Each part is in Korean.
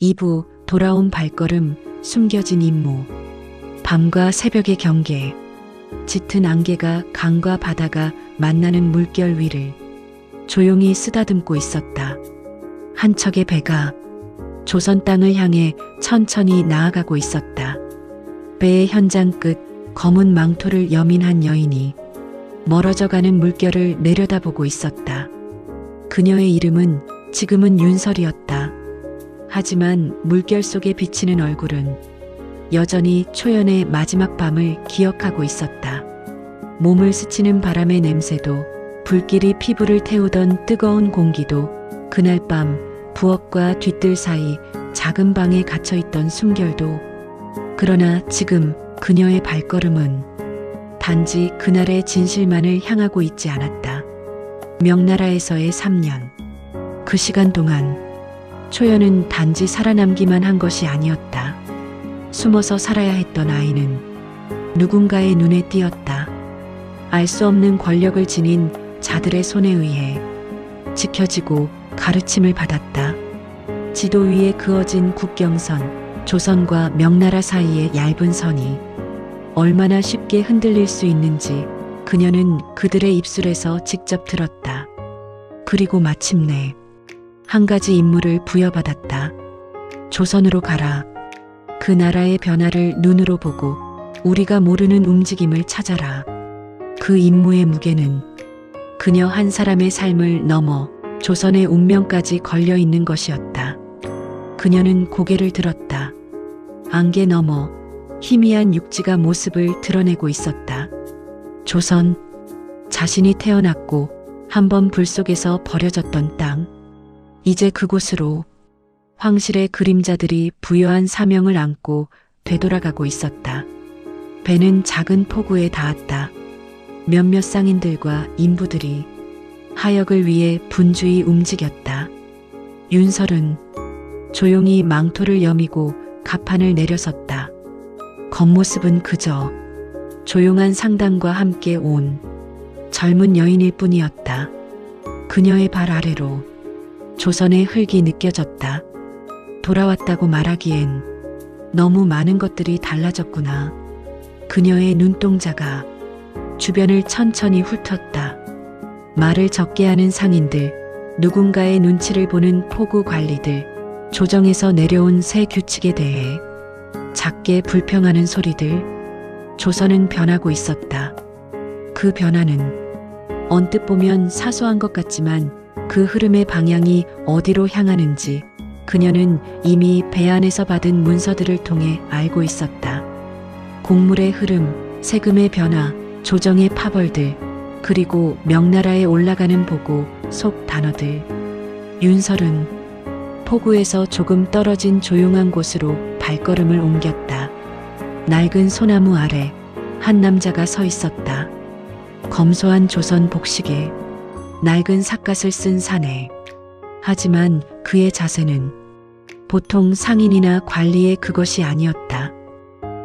2부 돌아온 발걸음 숨겨진 임무 밤과 새벽의 경계 짙은 안개가 강과 바다가 만나는 물결 위를 조용히 쓰다듬고 있었다. 한 척의 배가 조선 땅을 향해 천천히 나아가고 있었다. 배의 현장 끝 검은 망토를 여민한 여인이 멀어져 가는 물결을 내려다보고 있었다. 그녀의 이름은 지금은 윤설이었다. 하지만 물결 속에 비치는 얼굴은 여전히 초연의 마지막 밤을 기억하고 있었다. 몸을 스치는 바람의 냄새도 불길이 피부를 태우던 뜨거운 공기도 그날 밤 부엌과 뒤뜰 사이 작은 방에 갇혀 있던 숨결도 그러나 지금 그녀의 발걸음은 단지 그날의 진실만을 향하고 있지 않았다. 명나라에서의 3년. 그 시간 동안 초연은 단지 살아남기만 한 것이 아니었다. 숨어서 살아야 했던 아이는 누군가의 눈에 띄었다. 알 수 없는 권력을 지닌 자들의 손에 의해 지켜지고 가르침을 받았다. 지도 위에 그어진 국경선, 조선과 명나라 사이의 얇은 선이 얼마나 쉽게 흔들릴 수 있는지 그녀는 그들의 입술에서 직접 들었다. 그리고 마침내 한 가지 임무를 부여받았다. 조선으로 가라. 그 나라의 변화를 눈으로 보고 우리가 모르는 움직임을 찾아라. 그 임무의 무게는 그녀 한 사람의 삶을 넘어 조선의 운명까지 걸려 있는 것이었다. 그녀는 고개를 들었다. 안개 너머 희미한 육지가 모습을 드러내고 있었다. 조선 자신이 태어났고 한 번 불 속에서 버려졌던 땅. 이제 그곳으로 황실의 그림자들이 부여한 사명을 안고 되돌아가고 있었다. 배는 작은 포구에 닿았다. 몇몇 상인들과 인부들이 하역을 위해 분주히 움직였다. 윤설은 조용히 망토를 여미고 가판을 내려섰다. 겉모습은 그저 조용한 상담과 함께 온 젊은 여인일 뿐이었다. 그녀의 발 아래로 조선의 흙이 느껴졌다. 돌아왔다고 말하기엔 너무 많은 것들이 달라졌구나. 그녀의 눈동자가 주변을 천천히 훑었다. 말을 적게 하는 상인들, 누군가의 눈치를 보는 포구 관리들, 조정에서 내려온 새 규칙에 대해 작게 불평하는 소리들, 조선은 변하고 있었다. 그 변화는 언뜻 보면 사소한 것 같지만 그 흐름의 방향이 어디로 향하는지 그녀는 이미 배 안에서 받은 문서들을 통해 알고 있었다. 곡물의 흐름, 세금의 변화, 조정의 파벌들, 그리고 명나라에 올라가는 보고 속 단어들. 윤설은 포구에서 조금 떨어진 조용한 곳으로 발걸음을 옮겼다. 낡은 소나무 아래 한 남자가 서 있었다. 검소한 조선 복식에 낡은 삿갓을 쓴 사내. 하지만 그의 자세는 보통 상인이나 관리의 그것이 아니었다.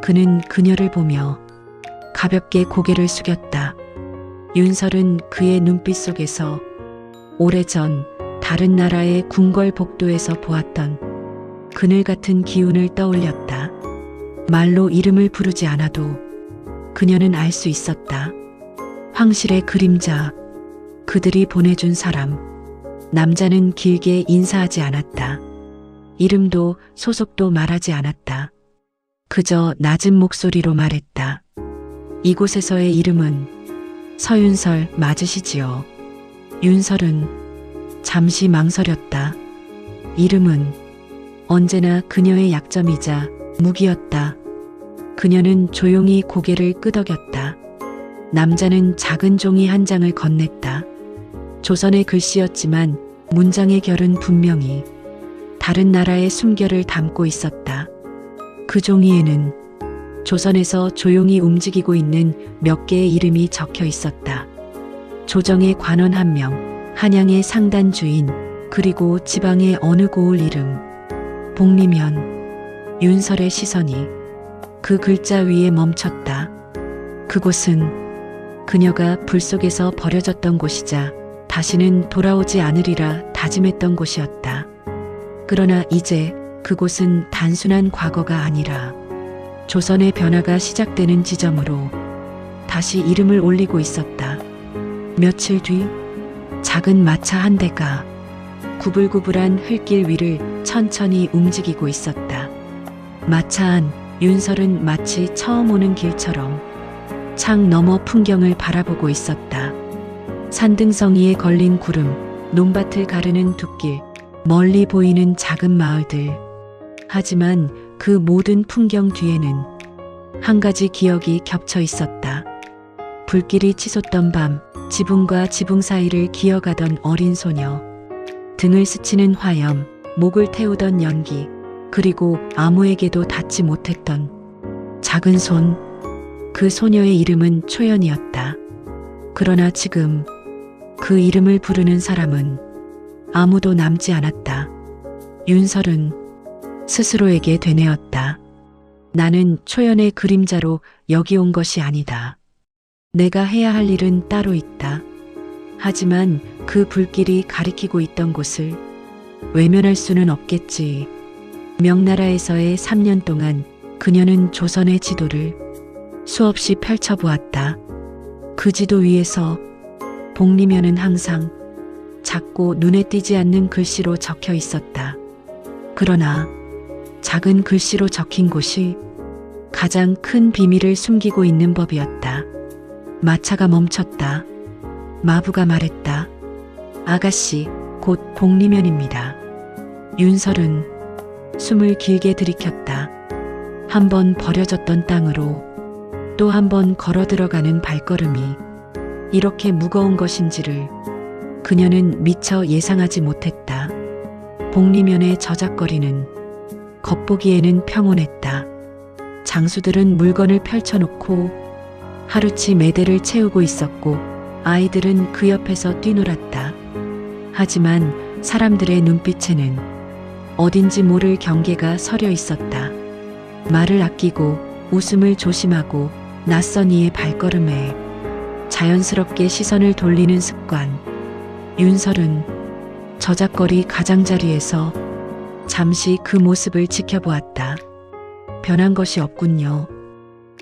그는 그녀를 보며 가볍게 고개를 숙였다. 윤설은 그의 눈빛 속에서 오래전 다른 나라의 궁궐 복도에서 보았던 그늘 같은 기운을 떠올렸다. 말로 이름을 부르지 않아도 그녀는 알 수 있었다. 황실의 그림자, 그들이 보내준 사람. 남자는 길게 인사하지 않았다. 이름도 소속도 말하지 않았다. 그저 낮은 목소리로 말했다. 이곳에서의 이름은 서윤설 맞으시지요. 윤설은 잠시 망설였다. 이름은 언제나 그녀의 약점이자 무기였다. 그녀는 조용히 고개를 끄덕였다. 남자는 작은 종이 한 장을 건넸다. 조선의 글씨였지만 문장의 결은 분명히 다른 나라의 숨결을 담고 있었다. 그 종이에는 조선에서 조용히 움직이고 있는 몇 개의 이름이 적혀 있었다. 조정의 관원 한 명, 한양의 상단 주인, 그리고 지방의 어느 고을 이름. 복리면 윤설의 시선이 그 글자 위에 멈췄다. 그곳은 그녀가 불 속에서 버려졌던 곳이자 다시는 돌아오지 않으리라 다짐했던 곳이었다. 그러나 이제 그곳은 단순한 과거가 아니라 조선의 변화가 시작되는 지점으로 다시 이름을 올리고 있었다. 며칠 뒤 작은 마차 한 대가 구불구불한 흙길 위를 천천히 움직이고 있었다. 마차 안 윤설은 마치 처음 오는 길처럼 창 너머 풍경을 바라보고 있었다. 산등성이에 걸린 구름, 논밭을 가르는 둑길, 멀리 보이는 작은 마을들. 하지만 그 모든 풍경 뒤에는 한 가지 기억이 겹쳐 있었다. 불길이 치솟던 밤, 지붕과 지붕 사이를 기어가던 어린 소녀. 등을 스치는 화염, 목을 태우던 연기, 그리고 아무에게도 닿지 못했던 작은 손. 그 소녀의 이름은 초연이었다. 그러나 지금 그 이름을 부르는 사람은 아무도 남지 않았다. 윤설은 스스로에게 되뇌었다. 나는 초연의 그림자로 여기 온 것이 아니다. 내가 해야 할 일은 따로 있다. 하지만 그 불길이 가리키고 있던 곳을 외면할 수는 없겠지. 명나라에서의 3년 동안 그녀는 조선의 지도를 수없이 펼쳐보았다. 그 지도 위에서 복리면은 항상 작고 눈에 띄지 않는 글씨로 적혀 있었다. 그러나 작은 글씨로 적힌 곳이 가장 큰 비밀을 숨기고 있는 법이었다. 마차가 멈췄다. 마부가 말했다. 아가씨, 곧 복리면입니다. 윤설은 숨을 길게 들이켰다. 한 번 버려졌던 땅으로 또 한 번 걸어 들어가는 발걸음이 이렇게 무거운 것인지를 그녀는 미처 예상하지 못했다. 복리면의 저작거리는 겉보기에는 평온했다. 장수들은 물건을 펼쳐놓고 하루치 매대를 채우고 있었고 아이들은 그 옆에서 뛰놀았다. 하지만 사람들의 눈빛에는 어딘지 모를 경계가 서려 있었다. 말을 아끼고 웃음을 조심하고 낯선 이의 발걸음에 자연스럽게 시선을 돌리는 습관. 윤설은 저작거리 가장자리에서 잠시 그 모습을 지켜보았다. 변한 것이 없군요.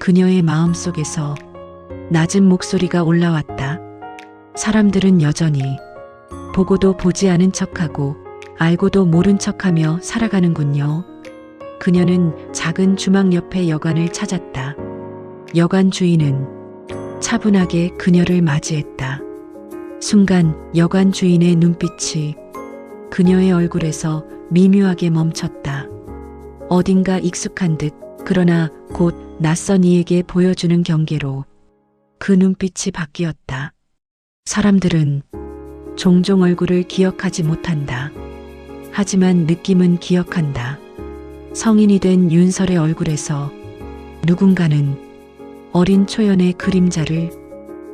그녀의 마음 속에서 낮은 목소리가 올라왔다. 사람들은 여전히 보고도 보지 않은 척하고 알고도 모른 척하며 살아가는군요. 그녀는 작은 주막 옆에 여관을 찾았다. 여관 주인은 차분하게 그녀를 맞이했다. 순간 여관 주인의 눈빛이 그녀의 얼굴에서 미묘하게 멈췄다. 어딘가 익숙한 듯 그러나 곧 낯선 이에게 보여주는 경계로 그 눈빛이 바뀌었다. 사람들은 종종 얼굴을 기억하지 못한다. 하지만 느낌은 기억한다. 성인이 된 윤설의 얼굴에서 누군가는 어린 초연의 그림자를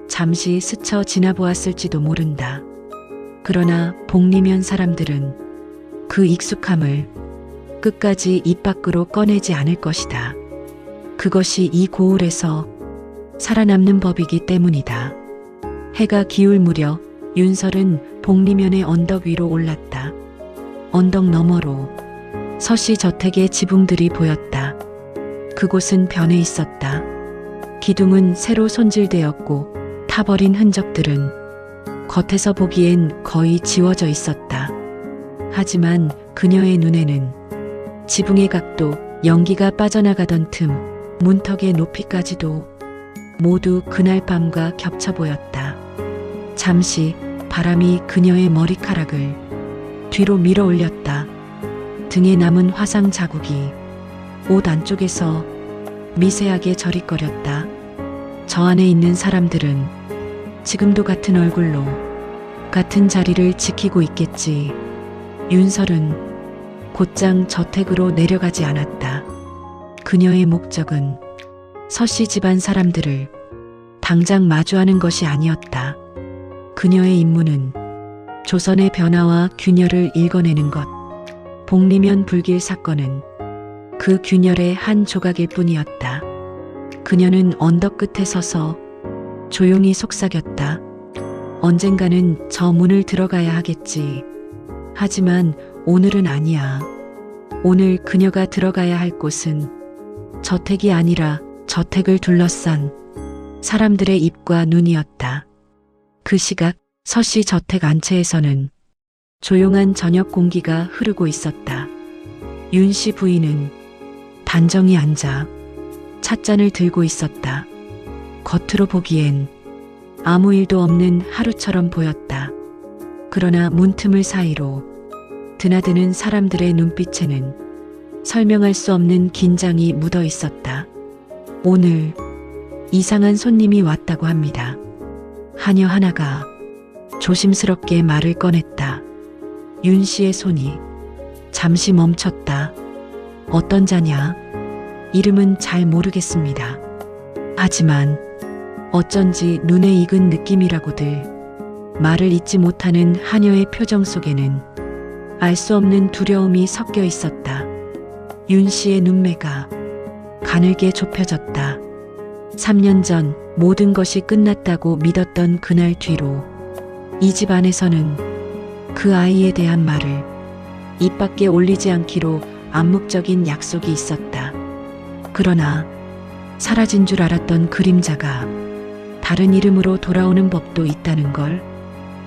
잠시 스쳐 지나보았을지도 모른다. 그러나 복리면 사람들은 그 익숙함을 끝까지 입 밖으로 꺼내지 않을 것이다. 그것이 이 고을에서 살아남는 법이기 때문이다. 해가 기울 무렵 윤설은 복리면의 언덕 위로 올랐다. 언덕 너머로 서씨 저택의 지붕들이 보였다. 그곳은 변해 있었다. 기둥은 새로 손질되었고 타버린 흔적들은 겉에서 보기엔 거의 지워져 있었다. 하지만 그녀의 눈에는 지붕의 각도, 연기가 빠져나가던 틈, 문턱의 높이까지도 모두 그날 밤과 겹쳐 보였다. 잠시 바람이 그녀의 머리카락을 뒤로 밀어 올렸다. 등에 남은 화상 자국이 옷 안쪽에서 미세하게 저릿거렸다. 저 안에 있는 사람들은 지금도 같은 얼굴로 같은 자리를 지키고 있겠지. 윤설은 곧장 저택으로 내려가지 않았다. 그녀의 목적은 서씨 집안 사람들을 당장 마주하는 것이 아니었다. 그녀의 임무는 조선의 변화와 균열을 읽어내는 것. 복리면 불길 사건은 그 균열의 한 조각일 뿐이었다. 그녀는 언덕 끝에 서서 조용히 속삭였다. 언젠가는 저 문을 들어가야 하겠지. 하지만 오늘은 아니야. 오늘 그녀가 들어가야 할 곳은 저택이 아니라 저택을 둘러싼 사람들의 입과 눈이었다. 그 시각 서씨 저택 안채에서는 조용한 저녁 공기가 흐르고 있었다. 윤 씨 부인은 단정히 앉아 찻잔을 들고 있었다. 겉으로 보기엔 아무 일도 없는 하루처럼 보였다. 그러나 문틈을 사이로 드나드는 사람들의 눈빛에는 설명할 수 없는 긴장이 묻어 있었다. 오늘 이상한 손님이 왔다고 합니다. 하녀 하나가 조심스럽게 말을 꺼냈다. 윤 씨의 손이 잠시 멈췄다. 어떤 자냐? 이름은 잘 모르겠습니다. 하지만 어쩐지 눈에 익은 느낌이라고들 말을 잇지 못하는 하녀의 표정 속에는 알 수 없는 두려움이 섞여 있었다. 윤 씨의 눈매가 가늘게 좁혀졌다. 3년 전 모든 것이 끝났다고 믿었던 그날 뒤로 이 집 안에서는 그 아이에 대한 말을 입 밖에 올리지 않기로 암묵적인 약속이 있었다. 그러나 사라진 줄 알았던 그림자가 다른 이름으로 돌아오는 법도 있다는 걸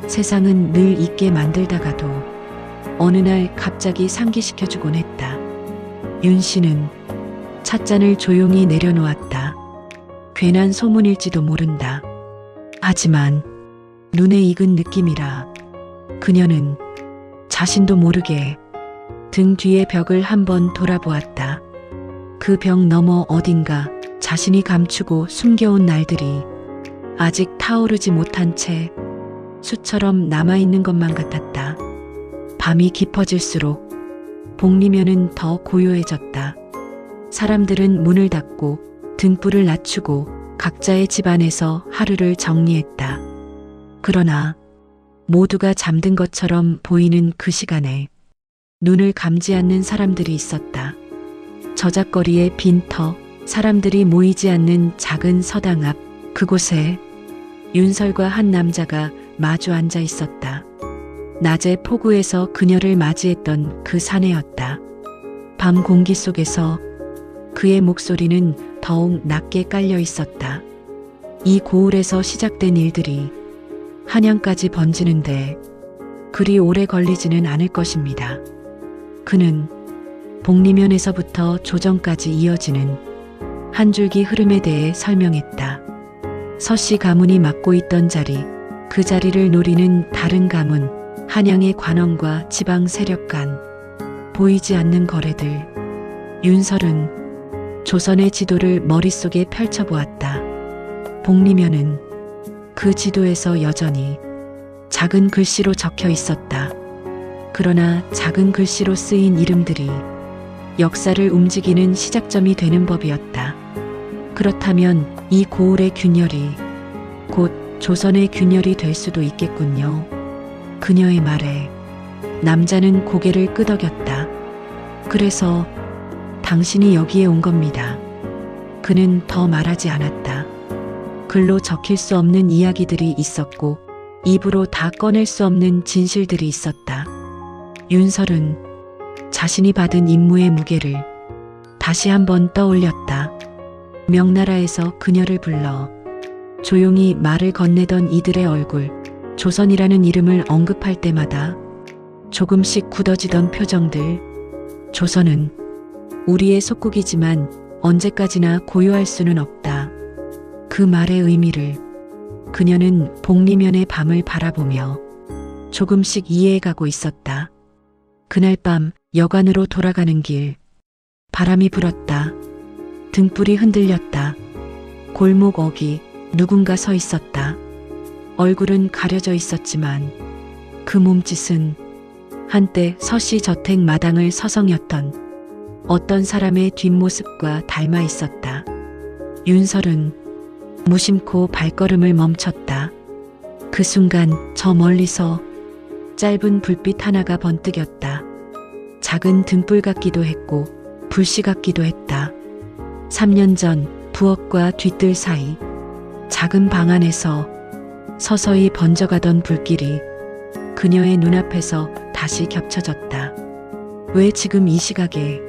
세상은 늘 잊게 만들다가도 어느 날 갑자기 상기시켜주곤 했다. 윤 씨는 찻잔을 조용히 내려놓았다. 괜한 소문일지도 모른다. 하지만 눈에 익은 느낌이라 그녀는 자신도 모르게 등 뒤의 벽을 한번 돌아보았다. 그 벽 너머 어딘가 자신이 감추고 숨겨온 날들이 아직 타오르지 못한 채 수처럼 남아있는 것만 같았다. 밤이 깊어질수록 복리면은 더 고요해졌다. 사람들은 문을 닫고 등불을 낮추고 각자의 집안에서 하루를 정리했다. 그러나 모두가 잠든 것처럼 보이는 그 시간에 눈을 감지 않는 사람들이 있었다. 저작거리의 빈터, 사람들이 모이지 않는 작은 서당 앞 그곳에 윤설과 한 남자가 마주 앉아 있었다. 낮의 폭우에서 그녀를 맞이했던 그 사내였다. 밤 공기 속에서 그의 목소리는 더욱 낮게 깔려 있었다. 이 고을에서 시작된 일들이 한양까지 번지는데 그리 오래 걸리지는 않을 것입니다. 그는 복리면에서부터 조정까지 이어지는 한 줄기 흐름에 대해 설명했다. 서씨 가문이 맡고 있던 자리, 그 자리를 노리는 다른 가문, 한양의 관원과 지방 세력 간 보이지 않는 거래들. 윤설은 조선의 지도를 머릿속에 펼쳐보았다. 복리면은 그 지도에서 여전히 작은 글씨로 적혀 있었다. 그러나 작은 글씨로 쓰인 이름들이 역사를 움직이는 시작점이 되는 법이었다. 그렇다면 이 고을의 균열이 곧 조선의 균열이 될 수도 있겠군요. 그녀의 말에 남자는 고개를 끄덕였다. 그래서 당신이 여기에 온 겁니다. 그는 더 말하지 않았다. 글로 적힐 수 없는 이야기들이 있었고 입으로 다 꺼낼 수 없는 진실들이 있었다. 윤설은 자신이 받은 임무의 무게를 다시 한번 떠올렸다. 명나라에서 그녀를 불러 조용히 말을 건네던 이들의 얼굴, 조선이라는 이름을 언급할 때마다 조금씩 굳어지던 표정들. 조선은 우리의 속국이지만 언제까지나 고요할 수는 없다. 그 말의 의미를 그녀는 복리면의 밤을 바라보며 조금씩 이해해가고 있었다. 그날 밤 여관으로 돌아가는 길, 바람이 불었다. 등불이 흔들렸다. 골목 어기 누군가 서 있었다. 얼굴은 가려져 있었지만 그 몸짓은 한때 서씨 저택 마당을 서성였던 어떤 사람의 뒷모습과 닮아 있었다. 윤설은 무심코 발걸음을 멈췄다. 그 순간 저 멀리서 짧은 불빛 하나가 번뜩였다. 작은 등불 같기도 했고 불씨 같기도 했다. 3년 전 부엌과 뒤뜰 사이 작은 방 안에서 서서히 번져가던 불길이 그녀의 눈앞에서 다시 겹쳐졌다. 왜 지금 이 시각에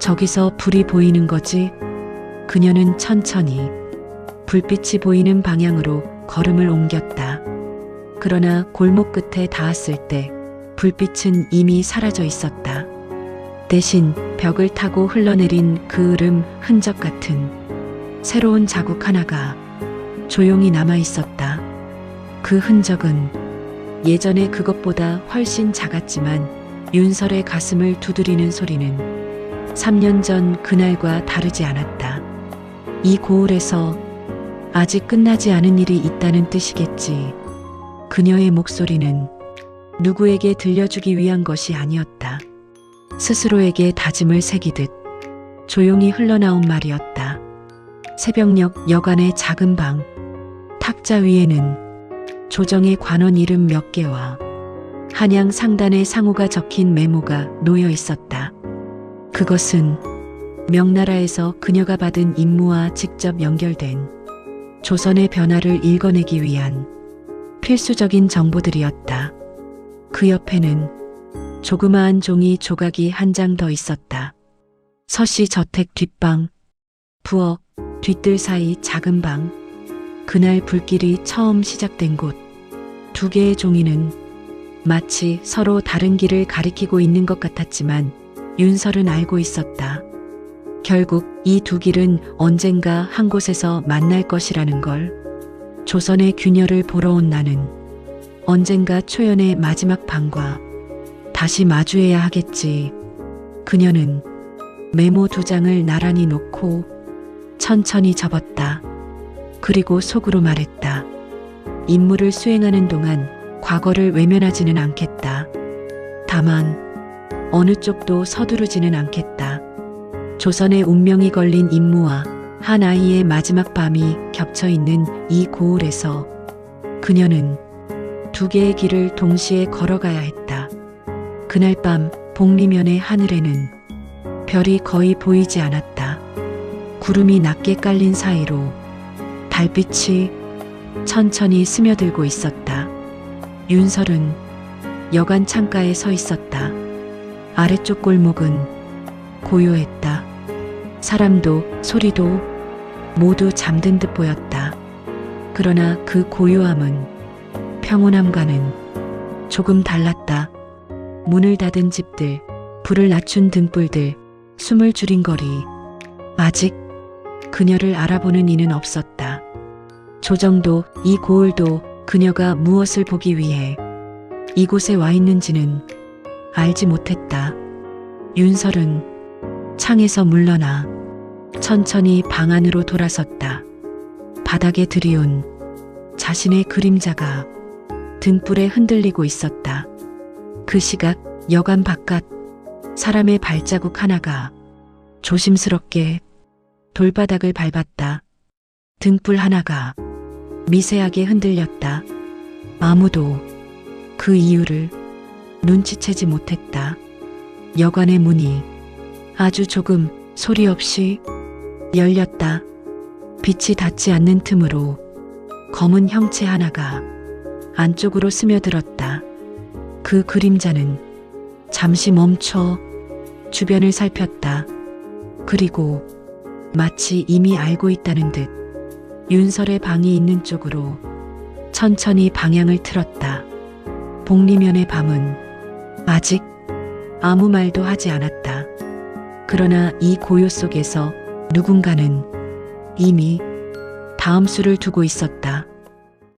저기서 불이 보이는 거지? 그녀는 천천히 불빛이 보이는 방향으로 걸음을 옮겼다. 그러나 골목 끝에 닿았을 때 불빛은 이미 사라져 있었다. 대신 벽을 타고 흘러내린 그 으름 흔적 같은 새로운 자국 하나가 조용히 남아 있었다. 그 흔적은 예전에 그것보다 훨씬 작았지만 윤설의 가슴을 두드리는 소리는 3년 전 그날과 다르지 않았다. 이 고을에서 아직 끝나지 않은 일이 있다는 뜻이겠지. 그녀의 목소리는 누구에게 들려주기 위한 것이 아니었다. 스스로에게 다짐을 새기듯 조용히 흘러나온 말이었다. 새벽녘 여간의 작은 방, 탁자 위에는 조정의 관원 이름 몇 개와 한양 상단의 상호가 적힌 메모가 놓여 있었다. 그것은 명나라에서 그녀가 받은 임무와 직접 연결된 조선의 변화를 읽어내기 위한 필수적인 정보들이었다. 그 옆에는 조그마한 종이 조각이 한 장 더 있었다. 서씨 저택 뒷방, 부엌, 뒷뜰 사이 작은 방, 그날 불길이 처음 시작된 곳. 두 개의 종이는 마치 서로 다른 길을 가리키고 있는 것 같았지만 윤설은 알고 있었다. 결국 이 두 길은 언젠가 한 곳에서 만날 것이라는 걸. 조선의 균열을 보러 온 나는 언젠가 초연의 마지막 방과 다시 마주해야 하겠지. 그녀는 메모 두 장을 나란히 놓고 천천히 접었다. 그리고 속으로 말했다. 임무를 수행하는 동안 과거를 외면하지는 않겠다. 다만 어느 쪽도 서두르지는 않겠다. 조선의 운명이 걸린 임무와 한 아이의 마지막 밤이 겹쳐 있는 이 고을에서 그녀는 두 개의 길을 동시에 걸어가야 했다. 그날 밤 복리면의 하늘에는 별이 거의 보이지 않았다. 구름이 낮게 깔린 사이로 달빛이 천천히 스며들고 있었다. 윤설은 여관 창가에 서 있었다. 아래쪽 골목은 고요했다. 사람도 소리도 모두 잠든 듯 보였다. 그러나 그 고요함은 평온함과는 조금 달랐다. 문을 닫은 집들, 불을 낮춘 등불들, 숨을 줄인 거리. 아직 그녀를 알아보는 이는 없었다. 조정도 이 고을도 그녀가 무엇을 보기 위해 이곳에 와 있는지는 알지 못했다. 윤설은 창에서 물러나 천천히 방 안으로 돌아섰다. 바닥에 들이운 자신의 그림자가 등불에 흔들리고 있었다. 그 시각 여관 바깥 사람의 발자국 하나가 조심스럽게 돌바닥을 밟았다. 등불 하나가 미세하게 흔들렸다. 아무도 그 이유를 눈치채지 못했다. 여관의 문이 아주 조금 소리 없이 열렸다. 빛이 닿지 않는 틈으로 검은 형체 하나가 안쪽으로 스며들었다. 그 그림자는 잠시 멈춰 주변을 살폈다. 그리고 마치 이미 알고 있다는 듯 윤설의 방이 있는 쪽으로 천천히 방향을 틀었다. 복리면의 밤은 아직 아무 말도 하지 않았다. 그러나 이 고요 속에서 누군가는 이미 다음 수를 두고 있었다.